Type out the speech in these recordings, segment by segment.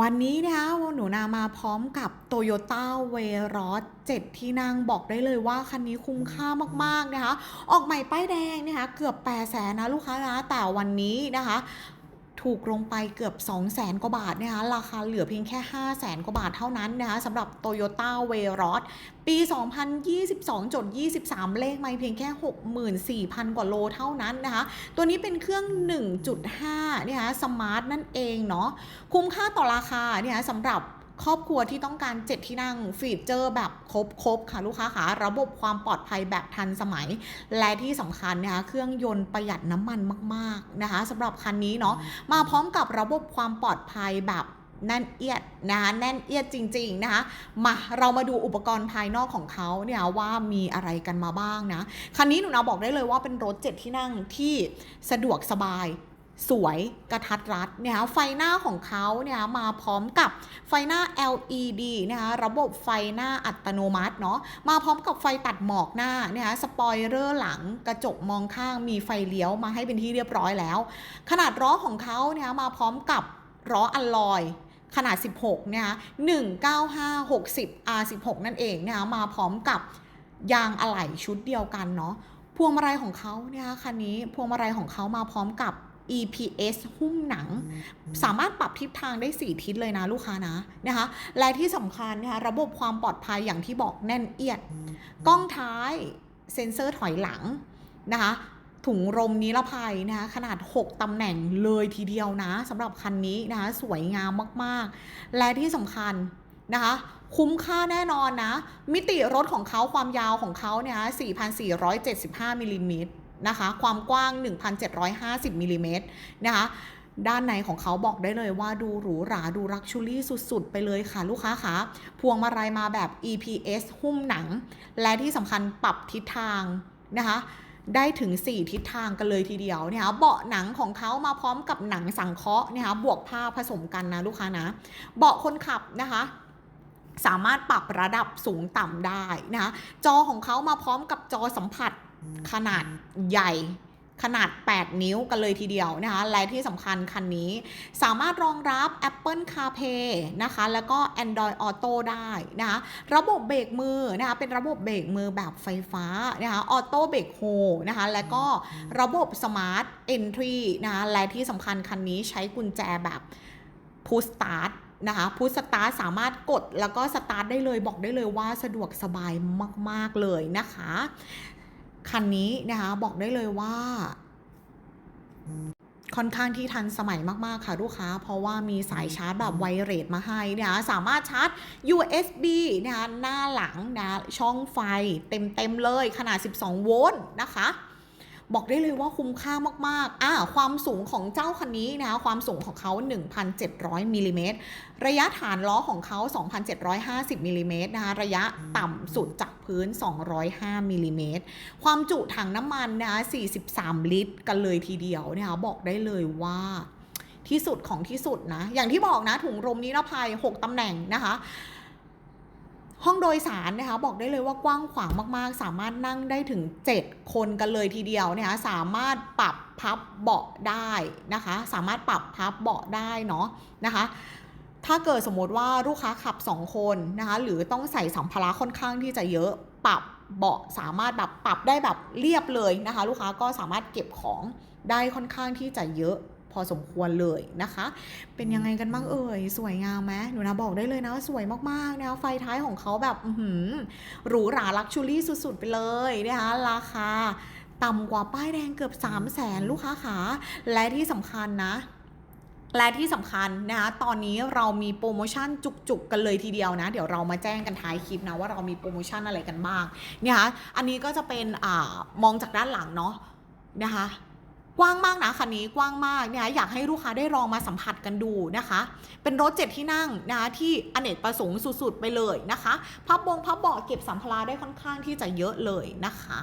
วันนี้นะคะหนูนามาพร้อมกับ Toyota v e r o s 7 ที่นั่งบอกได้เลยว่าคันนี้คุ้มค่ามาก ๆ นะคะ ออกใหม่ป้ายแดงนะคะ เกือบ8 0 0แสนนะลูกค้านะแต่วันนี้นะคะ ถูกลงไปเกือบ 2 0 0แสนกว่าบาทนะคะราคาเหลือเพียงแค่ 5 0 0แสนกว่าบาทเท่านั้นนะคะสำหรับ Toyota v e r o s ปี 2022.23 เลขไม่เพียงแค่ 64,000 กว่าโลเท่านั้นนะคะ ตัวนี้เป็นเครื่อง 1.5นะคะสมาร์ทนั่นเองเนาะคุ้มค่าต่อราคาเนี่ยสำหรับ ครอบครัวที่ต้องการ7ที่นั่งฟีเจอร์แบบครบๆค่ะลูกค้าค่ะระบบความปลอดภัยแบบทันสมัย และที่สำคัญนะคะเครื่องยนต์ประหยัดน้ำมันมาก ๆนะคะสำหรับคันนี้เนาะมาพร้อมกับระบบความปลอดภัยแบบแน่นเอียดนะคะแน่นเอียดจริง ๆ นะคะมาเรามาดูอุปกรณ์ภายนอกของเขาเนี่ยว่ามีอะไรกันมาบ้างนะ คันนี้หนูนาบอกได้เลยว่าเป็นรถ7ที่นั่งที่สะดวกสบาย สวยกระทัดรัดเนี่ยไฟหน้าของเขาเนี่ยมาพร้อมกับไฟหน้า LED นะคะระบบไฟหน้าอัตโนมัติเนาะมาพร้อมกับไฟตัดหมอกหน้าเนี่ยสปอยเลอร์หลังกระจกมองข้างมีไฟเลี้ยวมาให้เป็นที่เรียบร้อยแล้ว ขนาดล้อของเขาเนี่ยมาพร้อมกับล้ออัลลอยขนาด 16เนี่ย19560 R16 นั่นเองนะคะมาพร้อมกับยางอะไหล่ชุดเดียวกันเนาะพวงมาลัยของเขาเนี่ยคันนี้พวงมาลัยของเขามาพร้อมกับ EPS หุ้มหนัง สามารถปรับทิศทางได้ 4 ทิศเลยนะลูกค้านะนะคะและที่สำคัญนะคะระบบความปลอดภัยอย่างที่บอกแน่นเอียด กล้องท้ายเซ็นเซอร์ถอยหลังนะคะถุงลมนิรภัยนะคะขนาด 6 ตำแหน่งเลยทีเดียวนะสำหรับคันนี้นะคะสวยงามมากๆ และที่สำคัญนะคะ คุ้มค่าแน่นอนนะ มิติรถของเขาความยาวของเขาเนี่ย4,475มิลลิเมตร นะคะ ความกว้าง 1,750มิลลิเมตรนะคะด้านในของเขาบอกได้เลยว่าดูหรูหราดูรักชูรี่สุดๆ ไปเลยค่ะลูกค้าคะพวงมาลัยมาแบบ EPS หุ้มหนัง และที่สำคัญปรับทิศทางนะคะ ได้ถึง 4 ทิศทางกันเลยทีเดียวเนี่ยเบาะหนังของเขามาพร้อมกับหนังสังเคราะห์เนี่ยบวกผ้าผสมกันนะลูกค้านะ เบาะคนขับนะคะสามารถปรับระดับสูงต่ำได้นะคะจอของเขามาพร้อมกับจอสัมผัส ขนาดใหญ่ขนาด 8 นิ้วกันเลยทีเดียวนะคะ และที่สำคัญคันนี้ สามารถรองรับ Apple CarPlay นะคะ แล้วก็ Android Auto ได้นะคะ ระบบเบรกมือนะคะ เป็นระบบเบรกมือแบบไฟฟ้านะคะ ออโต้เบรกโฮนะคะ แล้วก็ระบบ Smart Entry นะคะ และที่สำคัญคันนี้ใช้กุญแจแบบ Push Start นะคะพุทสตาร์ทสามารถกดแล้วก็สตาร์ทได้เลยบอกได้เลยว่าสะดวกสบายมาก ๆ เลยนะคะ คันนี้นะคะบอกได้เลยว่า ค่อนข้างที่ทันสมัยมาก ๆ ค่ะลูกค้า เพราะว่ามีสายชาร์จแบบไวเรสมาให้นะคะสามารถชาร์จ USB นะคะหน้าหลังนะช่องไฟเต็ม ๆ เลยขนาด 12 โวลต์นะคะ บอกได้เลยว่าคุ้มค่ามากๆอ่าความสูงของเจ้าคันนี้นะคะความสูงของเขา 1,700มิลลิเมตรระยะฐานล้อของเขา 2,750มิลลิเมตรนะคะระยะต่ำสุดจากพื้น 205มิลลิเมตรความจุถังน้ำมันนะคะ43 ลิตร กันเลยทีเดียวนะคะบอกได้เลยว่าที่สุดของที่สุดนะ อย่างที่บอกนะถุงลมนิรภัย 6ตำแหน่งนะคะ ห้องโดยสารนะคะบอกได้เลยว่ากว้างขวางมากๆ สามารถนั่งได้ถึง 7 คนกันเลยทีเดียวนะคะสามารถปรับพับเบาะได้นะคะ สามารถปรับพับเบาะได้เนาะนะคะถ้าเกิดสมมติว่าลูกค้าขับ 2 คนนะคะหรือต้องใส่สัมภาระค่อนข้างที่จะเยอะปรับเบาะสามารถแบบปรับได้แบบเรียบเลยนะคะ ลูกค้าก็สามารถเก็บของได้ค่อนข้างที่จะเยอะ พอสมควรเลยนะคะ เป็นยังไงกันบ้างเอ่ย สวยงามไหมหนูนะบอกได้เลยนะว่าสวยมากๆนะไฟท้ายของเขาแบบอื้อหือหรูหราลักชูรี่สุดๆไปเลยนะคะราคาต่ำกว่าป้ายแดงเกือบ 3 0 0แสนลูกค้าขาและที่สำคัญนะและที่สำคัญนะคะตอนนี้เรามีโปรโมชั่นจุกๆกันเลยทีเดียวนะ เดี๋ยวเรามาแจ้งกันท้ายคลิปนะว่าเรามีโปรโมชั่นอะไรกันบ้างเนี่ยคะอันนี้ก็จะเป็นอมองจากด้านหลังเนาะนะคะ กว้างมากนะคันนี้กว้างมากนะคะอยากให้ลูกค้าได้ลองมาสัมผัสกันดูนะคะ เป็นรถเจ็ดที่นั่งนะคะที่อเนกประสงค์สุดๆไปเลยนะคะ พับบงพับเบาะเก็บสัมภาระได้ค่อนข้างที่จะเยอะเลยนะคะ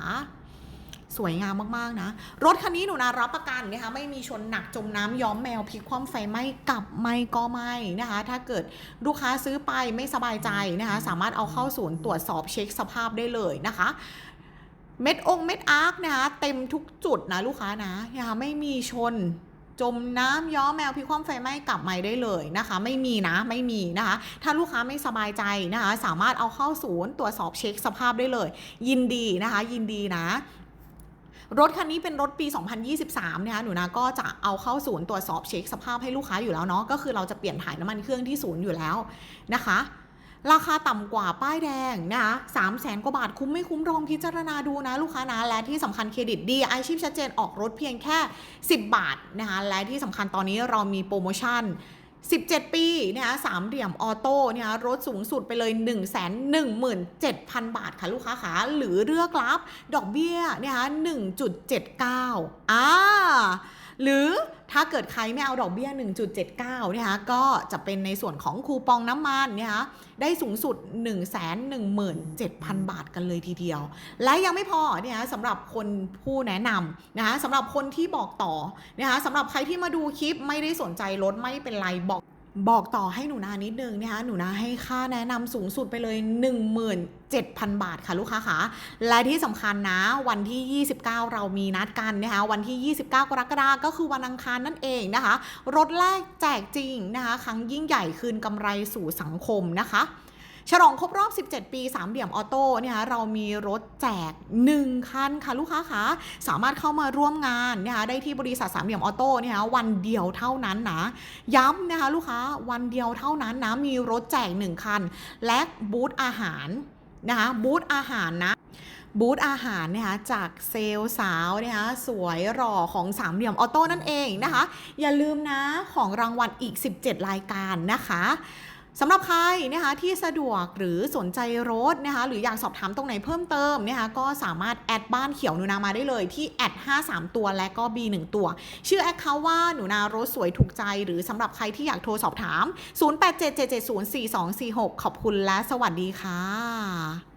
สวยงามมากๆนะ รถคันนี้หนูนารับประกันนะคะไม่มีชนหนักจมน้ำย้อมแมวพลิกคว่ำไฟไหม้กลับไม่ก็ไม่นะคะ ถ้าเกิดลูกค้าซื้อไปไม่สบายใจนะคะ สามารถเอาเข้าศูนย์ตรวจสอบเช็คสภาพได้เลยนะคะ เม็ดองเม็ดอาร์คนะคะเต็มทุกจุดนะลูกค้านะนะคะไม่มีชนจมน้ำย้อมแมวพิคว่ำไฟไหม้กลับมาได้เลยนะคะ ไม่มีนะไม่มีนะคะ ถ้าลูกค้าไม่สบายใจนะคะ สามารถเอาเข้าศูนย์ตรวจสอบเช็คสภาพได้เลย ยินดีนะคะ ยินดีนะรถคันนี้เป็นรถปี 2023 นะคะ หนูนะก็จะเอาเข้าศูนย์ตรวจสอบเช็คสภาพให้ลูกค้าอยู่แล้วเนาะ ก็คือเราจะเปลี่ยนถ่ายน้ำมันเครื่องที่ศูนย์อยู่แล้วนะคะ ราคาต่ำกว่าป้ายแดงนะคะสามแสนกว่าบาทคุ้มไม่คุ้มลองพิจารณาดูนะลูกค้านะ และที่สำคัญเครดิตดีไอชิพชัดเจนออกรถเพียงแค่ 10 บาทนะคะและที่สำคัญตอนนี้เรามีโปรโมชั่น17 ปีนะคะสามเหลี่ยมออโต้นะคะรถสูงสุดไปเลย 1 1 7 0 0 0 บาทค่ะลูกค้าขาหรือเลือกรับ ดอกเบี้ยนะคะ1.79อ่า หรือถ้าเกิดใครไม่เอาดอกเบี้ย 1.79นะคะก็จะเป็นในส่วนของคูปองน้ำมันนะคะได้สูงสุด 117,000 บาทกันเลยทีเดียว และยังไม่พอเนี่ยสำหรับคนผู้แนะนำนะคะสำหรับคนที่บอกต่อนะคะสำหรับใครที่มาดูคลิปไม่ได้สนใจรถไม่เป็นไรบอก บอกต่อให้หนูนานิดนึงนะคะหนูนาให้ค่าแนะนำสูงสุดไปเลย 17,000 บาทค่ะลูกค้าคะและที่สำคัญนะ วันที่ 29 เรามีนัดกันนะคะวันที่ 29 กรกฎาคมก็คือวันอังคารนั่นเองนะคะ รถแรกแจกจริงนะคะ ครั้งยิ่งใหญ่คืนกำไรสู่สังคมนะคะ ฉลองครบรอบ 17 ปีสามเหลี่ยมออโต้เนี่ยเรามีรถแจก 1 คันค่ะลูกค้าคะสามารถเข้ามาร่วมงานนะคะได้ที่บริษัทสามเหลี่ยมออโต้เนี่ยวันเดียวเท่านั้นนะ ย้ำนะคะลูกค้าวันเดียวเท่านั้นนะมีรถแจก 1 คัน และบูธอาหารนะคะบูธอาหารนะบูธอาหารนะคะจากเซลสาวนะคะสวยหล่อของสามเหลี่ยมออโต้นั่นเองนะคะ อย่าลืมนะของรางวัลอีก 17 รายการนะคะ สำหรับใครนะคะที่สะดวกหรือสนใจรถนะคะหรืออยากสอบถามตรงไหนเพิ่มเติมนะคะก็สามารถแอดบ้านเขียวหนูนามาได้เลยที่แอด53 ตัวและก็ B1 ตัว ชื่อแอคเคาท์ว่าหนูนารถสวยถูกใจหรือสำหรับใครที่อยากโทรสอบถาม 0877704246 ขอบคุณและสวัสดีค่ะ